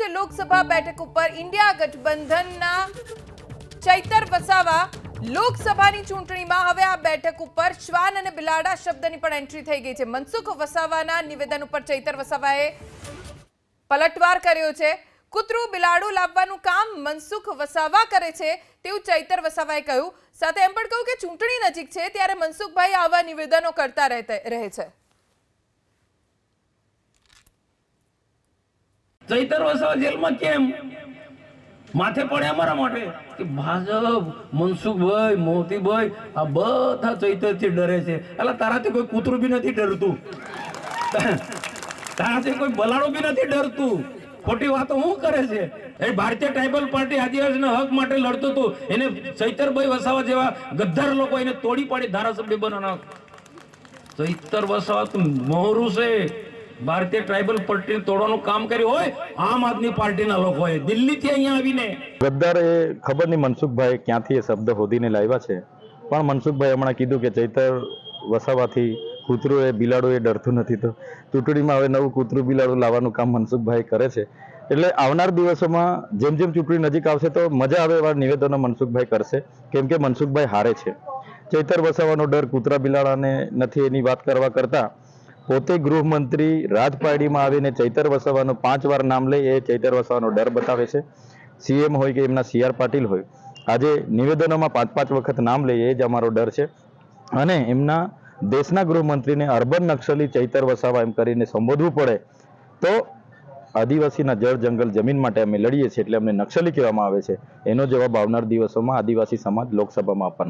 ભરૂચ લોકસભા બેઠક ઉપર ઇન્ડિયા ગઠબંધનના ચૈતર વસાવા લોકસભાની ચૂંટણીમાં હવે આ બેઠક ઉપર શ્વાન અને બિલાડા શબ્દની પણ એન્ટ્રી થઈ ગઈ છે. મનસુખ વસાવાના નિવેદન ઉપર ચૈતર વસાવાએ પલટવાર કર્યો છે. કૂતરું બિલાડું લાવવાનું કામ મનસુખ વસાવા કરે છે તેવું ચૈતર વસાવાએ કહ્યું. સાથે એમ પણ કહ્યું કે ચૂંટણી નજીક છે, ત્યારે મનસુખભાઈ આવા નિવેદનો કરતા રહે છે. ચૈતર વસાવા જેલમાં કેમ? માથે પડે અમારા માટે? કે ભાજપ, મનસુખભાઈ, મોતીભાઈ, આ બધા ચૈતરથી ડરે છે. એટલે તારાથી કોઈ કૂતરું બી નથી ડરતું. તારાથી કોઈ બલાડું બી નથી ડરતું. ખોટી વાતો શું કરે છે? એ ભારતીય ટ્રાઇબલ પાર્ટી આદિવાસીના હક માટે લડતું હતું. એને ચૈતરભાઈ વસાવા જેવા ગદ્દાર લોકો એને તોડી પાડી ધારાસભ્ય બનાવ ચૈતર વસાવા મોહરું છે. ભારતીય ટ્રાઇબલ પાર્ટી તોડવાનું કામ કર્યું હોય, આમ આદમી પાર્ટીના લોકોએ દિલ્હીથી અહીંયા આવીને. ગદ્દાર એ ખબર નહીં મનસુખભાઈ ક્યાંથી એ શબ્દ હોદીને લાવ્યા છે. પણ મનસુખભાઈ હમણાં કીધું કે ચૈતર વસાવાથી કૂતરું એ, બિલાડું એ ડરતું નથી તો ચૂંટણીમાં હવે નવું કૂતરું, બિલાડું લાવવાનું કામ મનસુખભાઈ કરે છે. એટલે આવનાર દિવસોમાં જેમ જેમ ચૂંટણી નજીક આવશે તો મજા આવે એવા નિવેદનો મનસુખભાઈ કરશે. કેમ કે મનસુખભાઈ હારે છે. ચૈતર વસાવાનો ડર કૂતરા, બિલાડાને નથી એની વાત કરવા કરતા. પોતે ગૃહમંત્રી રાજપારડીમાં આવીને ચૈતર વસાવાનું પાંચ વાર નામ લે એ ચૈતર વસાવાનો ડર બતાવે છે. સીએમ હોય કે એમના સીઆર પાટીલ હોય, આજે નિવેદનોમાં પાંચ પાંચ વખત નામ લે એ જ અમારો ડર છે. અને એમના દેશના ગૃહમંત્રીને અર્બન નક્સલી ચૈતર વસાવા એમ કરીને સંબોધવું પડે, તો આદિવાસીના જળ જંગલ જમીન માટે અમે લડીએ છીએ એટલે અમને નક્સલી કહેવામાં આવે છે. એનો જવાબ આવનાર દિવસોમાં આદિવાસી સમાજ લોકસભામાં આપવાનો